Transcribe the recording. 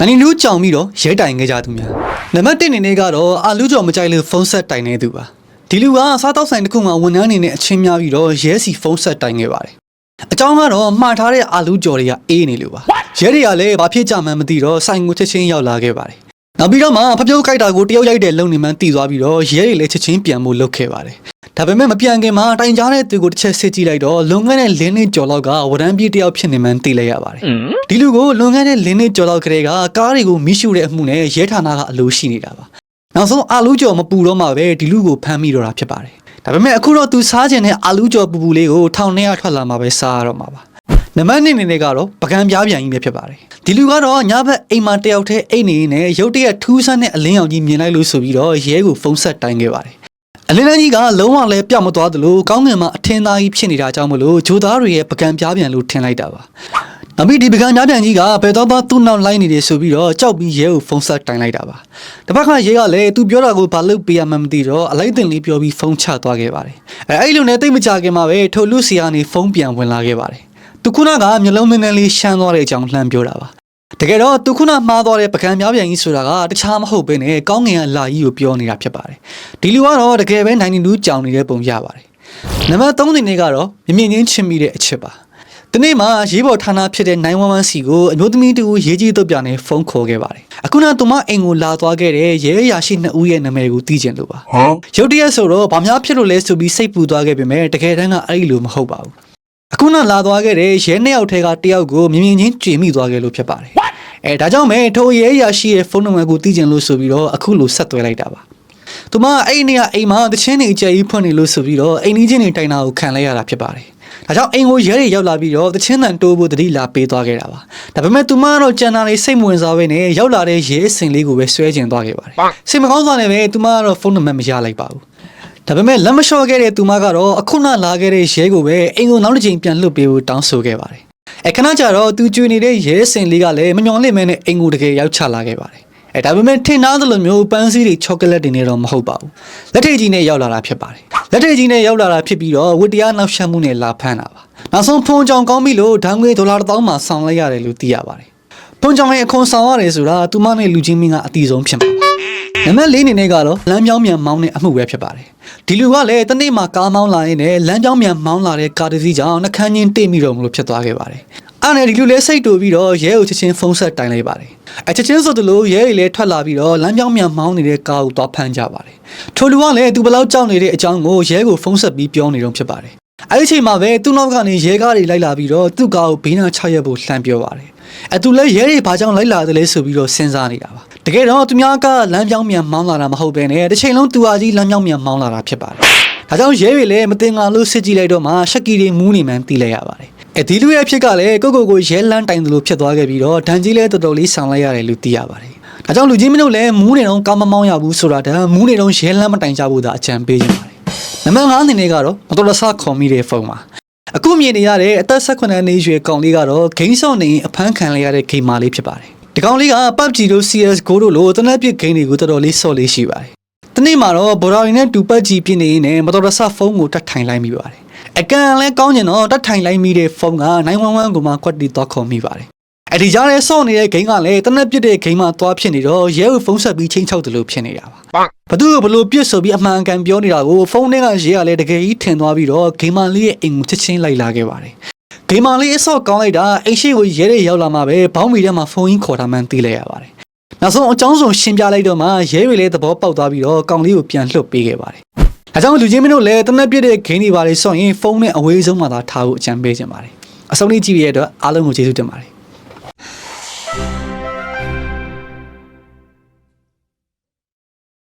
နန်နီနူးကြောင်ပြီးတော့ရဲတိုင်ခဲ့ကြသူများနံပါတ်1အနေနဲ့ကတော့အာလူကျော်မကြိုက်လို့ဖုန်းဆက်တိုင်နေသူပါဒီလူကစားတောက်ဆိုင်တစ်ခုမှာဝန်ထမ်းအနေနဲ့အချင်းများပြီးတော့ရဲစီဖုန်းဆက်တိုင်ခဲ့ပါတယ်အကြောင်းကတော့မှားထားတဲ့အာလူကျော်တွေကအေးနေလို့ပါရဲတွေကလည်းဘာဖြစ်ကြမှန်းမသိတော့ဆိုင်ကိုချက်ချင်းရောက်လာခဲ့ပါတယ်နောက်ပြီးတော့မှဖျောက်ကြိုက်တာကိုတယောက်ရိုက်တဲ့လုံနေမှန်းတည်သွားပြီးတော့ရဲတွေလည်းချက်ချင်းပြန်ဖို့လုပ်ခဲ့ပါတယ် ဒါပေမဲ့မပြန်ခင်မှာတိုင်ကြားတဲ့သူကိုတစ်ချက်စစ်ကြည့်လိုက်တော့လွန်ခဲ့တဲ့လင်းနှစ်ကျော်လောက်ကဝရမ်းပြေးတယောက်ဖြစ်နေမှန်းသိလိုက်ရပါတယ်ဒီလူကိုလွန်ခဲ့တဲ့လင်းနှစ်ကျော်လောက်ကလေးကကားတွေကိုမိရှုတဲ့အမှုနဲ့ရဲဌာနကအလိုရှိနေတာပါနောက်ဆုံးအာလူကျော်မပူတော့မှပဲဒီလူကိုဖမ်းမိတော့တာဖြစ်ပါတယ်ဒါပေမဲ့အခုတော့သူစားခြင်းနဲ့အာလူကျော်ပူပူလေးကိုထောင်ထဲကထွက်လာမှပဲစားရတော့မှာပါနံပါတ်1အနေနဲ့ကတော့ပကံပြားပြန်ကြီးပဲဖြစ်ပါတယ်ဒီလူကတော့ညဘက်အိမ်မှာတယောက်တည်းအိတ်နေနေရုတ်တရက်ထူးဆန်းတဲ့အလင်းရောင်ကြီးမြင်လိုက်လို့ဆိုပြီးတော့ရဲကိုဖုန်းဆက်တိုင်ခဲ့ပါတယ် အလင်းလန်းကြီးကလုံးဝလည်းပြောက်မသွားသလိုကောင်းငင်မှာအထင်သားကြီးဖြစ်နေတာကြောင့်မလို့ဂျိုသားတွေရဲ့ပကံပြားပြန်လို့ထင်လိုက်တာပါနောက်ပြီးဒီပကံပြားပြန်ကြီးကဘယ်တော့မှသူ့နောက်လိုက်နေတယ်ဆိုပြီးတော့ကြောက်ပြီးရဲကိုဖုန်းဆက်တိုင်လိုက်တာပါတစ်ဖက်ကရဲကလည်းသူပြောတာကိုဘာလို့ပေးရမှန်းမသိတော့အလိုက်တင်လေးပြောပြီးဖုန်းချသွားခဲ့ပါတယ်အဲအဲ့လိုနဲ့တိတ်မကြခင်မှာပဲထိုလူစီကနေဖုန်းပြန်ဝင်လာခဲ့ပါတယ်သူခုနကမျိုးလုံးမင်းမင်းလေးရှမ်းသွားတဲ့အကြောင်းလှမ်းပြောတာပါ တကယ်တော့သူခုနမှားသွားတဲ့ပကံများပြန်ကြီးဆိုတာကတခြားမဟုတ်ဘဲနဲ့ကောင်းငင်ကလာကြီးကိုပြောနေတာဖြစ်ပါတယ်ဒီလူကတော့တကယ်ပဲ92ကြောင်နေတဲ့ပုံရပါတယ်နံပါတ်3အနေနဲ့ကတော့မြင်မြင်ချင်းချင်းမိတဲ့အချက်ပါဒီနေ့မှာရေးပေါ်ဌာနဖြစ်တဲ့911စီကိုအမျိုးသမီးတူရေးကြီးတုတ်ပြနဲ့ဖုန်းခေါ်ခဲ့ပါတယ်အခုနကသူမအိမ်ကိုလာသွားခဲ့တဲ့ရဲရရှိ2ဦးရဲ့နာမည်ကိုသိကျင်လို့ပါ Huh? ရုတ်တရက်ဆိုတော့ဗာများဖြစ်လို့လဲဆိုပြီးစိတ်ပူသွားခဲ့ပေမဲ့တကယ်တမ်းကအဲ့ဒီလိုမဟုတ်ပါဘူး အခုနလာသွားခဲ့တဲ့ရဲနှစ်ယောက်ထဲကတစ်ယောက်ကိုမြင်မြင်ချင်းကြွေမိသွားခဲ့လို့ဖြစ်ပါတယ်အဲဒါကြောင့်မဲထိုရဲရရှိရဲ့ဖုန်းနံပါတ်ကိုသိကျင်လို့ဆိုပြီးတော့အခုလိုဆက်သွယ်လိုက်တာပါသူမအဲ့ဒီနေ့ကအိမ်မှာတချင်းနေအကျယ်ကြီးဖွင့်နေလို့ဆိုပြီးတော့အိမ်ကြီးချင်းနေတိုင်တာကိုခံလိုက်ရတာဖြစ်ပါတယ်ဒါကြောင့်အိမ်ကိုရဲတွေရောက်လာပြီးတော့တချင်းတန်တိုးဖို့တတိလာပေးသွားခဲ့တာပါဒါပေမဲ့သူမကတော့ကြံတာလေးစိတ်မဝင်စားဘဲနဲ့ရောက်လာတဲ့ရဲစင်လေးကိုပဲဆွဲကျင်သွားခဲ့ပါတယ်စိတ်မကောင်းစွာနဲ့ပဲသူမကတော့ဖုန်းနံပါတ်မရလိုက်ပါဘူး ဒါပေမဲ့လက်မလျှော့ခဲ့တဲ့သူမကတော့အခုနလာခဲ့တဲ့ရဲကိုပဲအိမ်ကိုနောက်တစ်ချိန်ပြန်လွှတ်ပေးဖို့တောင်းဆိုခဲ့ပါတယ်။အဲခဏကြာတော့သူကြွေနေတဲ့ရဲစင်လေးကလည်းမညော်လင့်မဲနဲ့အိမ်ကိုတကယ်ရောက်ချလာခဲ့ပါတယ်။အဲဒါပေမဲ့ထင်သားသလိုမျိုးပန်းစည်းတွေချောကလက်တွေနဲ့တော့မဟုတ်ပါဘူး။လက်ထိပ်ကြီးနဲ့ရောက်လာတာဖြစ်ပါတယ်။လက်ထိပ်ကြီးနဲ့ရောက်လာတာဖြစ်ပြီးတော့ဝတ္တရားနောက်ရှက်မှုနဲ့လာဖမ်းတာပါ။နောက်ဆုံးဖုန်းကြောင်ကောင်းပြီလို့ဓာတ်ငွေဒေါ်လာတစ်သောင်းမှဆောင်လိုက်ရတယ်လို့သိရပါတယ်။ဖုန်းကြောင်ရဲ့အခွန်ဆောင်ရတယ်ဆိုတာသူမနဲ့လူချင်းမင်းကအတီဆုံးဖြစ်မှာပါ။ နံပါတ်၄အနေနဲ့ကတော့လမ်းပြောင်းမြန်မောင်းတဲ့အမှုပဲဖြစ်ပါတယ်ဒီလူကလည်းတနေ့မှကားမောင်းလာရင်လည်းလမ်းပြောင်းမြန်မောင်းလာတဲ့ကားတစ်စီးကြောင့်နှကန်းချင်းတိတ်မိတော့မလို့ဖြစ်သွားခဲ့ပါတယ်အဲ့နဲ့ဒီလူလည်းစိတ်တူပြီးတော့ရဲကိုချက်ချင်းဖုန်းဆက်တိုင်လိုက်ပါတယ်အချက်ချင်းဆိုသလိုရဲတွေလည်းထွက်လာပြီးတော့လမ်းပြောင်းမြန်မောင်းနေတဲ့ကားကိုသွားဖမ်းကြပါတယ်ထိုလူကလည်းသူဘယ်လောက်ကြောက်နေတဲ့အကြောင်းကိုရဲကိုဖုန်းဆက်ပြီးပြောနေတော့ဖြစ်ပါတယ်အဲ့ဒီအချိန်မှာပဲသူ့နောက်ကနေရဲကားတွေလိုက်လာပြီးတော့သူ့ကားကိုဘေးနားချရက်ဖို့လှမ်းပြောပါတယ် အဲသူလည်းရဲတွေဘာကြောင့်လိုက်လာတယ်လဲဆိုပြီးတော့စဉ်းစားနေတာပါတကယ်တော့သူများကလမ်းပြောင်းမြန်မောင်းလာတာမဟုတ်ဘဲနဲ့တစ်ချိန်လုံးသူဟာကြီးလမ်းပြောင်းမြန်မောင်းလာတာဖြစ်ပါတယ်ဒါကြောင့်ရဲတွေလည်းမတင်ငါလို့စစ်ကြည့်လိုက်တော့မှရှက်ကီတွေမူးနေမှန်းသိလိုက်ရပါတယ်အဲဒီလူရဲ့အဖြစ်ကလည်းကိုကိုကိုရဲလန်းတိုင်တယ်လို့ဖြစ်သွားခဲ့ပြီးတော့ဒဏ်ကြီးလည်းတော်တော်လေးဆောင်လိုက်ရတယ်လို့သိရပါတယ်ဒါကြောင့်လူကြီးမင်းတို့လည်းမူးနေတော့ကားမမောင်းရဘူးဆိုတာတည်းမူးနေတော့ရဲလန်းမတိုင်ကြဘူးသာအကြံပေးကြပါတယ်နံပါတ်5အနေနဲ့ကတော့မတော်တဆခေါ်မိတဲ့ဖုန်းပါ အခုမြင်နေရတဲ့အသက်18နှစ်ရွယ်ကောင်လေးကတော့ဂိမ်းဆောင်နေအဖမ်းခံလိုက်ရတဲ့ဂိမ်းမာလေးဖြစ်ပါတယ်ဒီကောင်လေးက PUBG တို့ CS:GO တို့လိုတနက်ပြစ်ဂိမ်းတွေကိုတော်တော်လေးဆော့လေးရှိပါတယ်။ဒီနေ့မှာတော့ဘော်ဒါရီနဲ့တူ PUBG ပြင်းနေရင်လည်းမတော်တဆဖုန်းကိုတတ်ထိုင်လိုက်မိပါတယ်။အကန်လည်းကောင်းကျင်တော့တတ်ထိုင်လိုက်မိတဲ့ဖုန်းက911ကိုမှကွက်တီသွားခေါ်မိပါတယ်။ အဲ့ဒီကြားထဲဆော့နေတဲ့ဂိမ်းကလည်းတနက်ပြစ်တဲ့ဂိမ်းမှာသွားဖြစ်နေတော့ရဲကိုဖုန်းဆက်ပြီးချင်းချောက်တယ်လို့ဖြစ်နေတာပါ။ဘသူကဘလို့ပြစ်ဆိုပြီးအမှန်ကန်ပြောနေတာကိုဖုန်းထဲကရေးရလဲတကယ်ကြီးထင်သွားပြီးတော့ဂိမ်းမလေးရဲ့အိမ်ကိုချက်ချင်းလိုက်လာခဲ့ပါတယ်ဂိမ်းမလေးအဆော့ကောင်းလိုက်တာအိမ်ရှိကိုရဲရဲရောက်လာမှပဲဘောင်းမီထဲမှာဖုန်းကြီးခေါ်ထားမှန်းသိလိုက်ရပါတယ်နောက်ဆုံးအကြောင်းစုံရှင်းပြလိုက်တော့မှရဲတွေလည်းသဘောပေါက်သွားပြီးတော့ကောင်လေးကိုပြန်လှုပ်ပေးခဲ့ပါတယ်အဲကြောင့်လူချင်းမင်းတို့လည်းတနက်ပြစ်တဲ့ဂိမ်းတွေပါလေဆော့ရင်ဖုန်းနဲ့အဝေးဆုံးမှာသာထားဖို့အကြံပေးချင်ပါတယ်အဆုံးလေးကြည့်ရတဲ့အတွက်အားလုံးကိုကျေးဇူးတင်ပါတယ်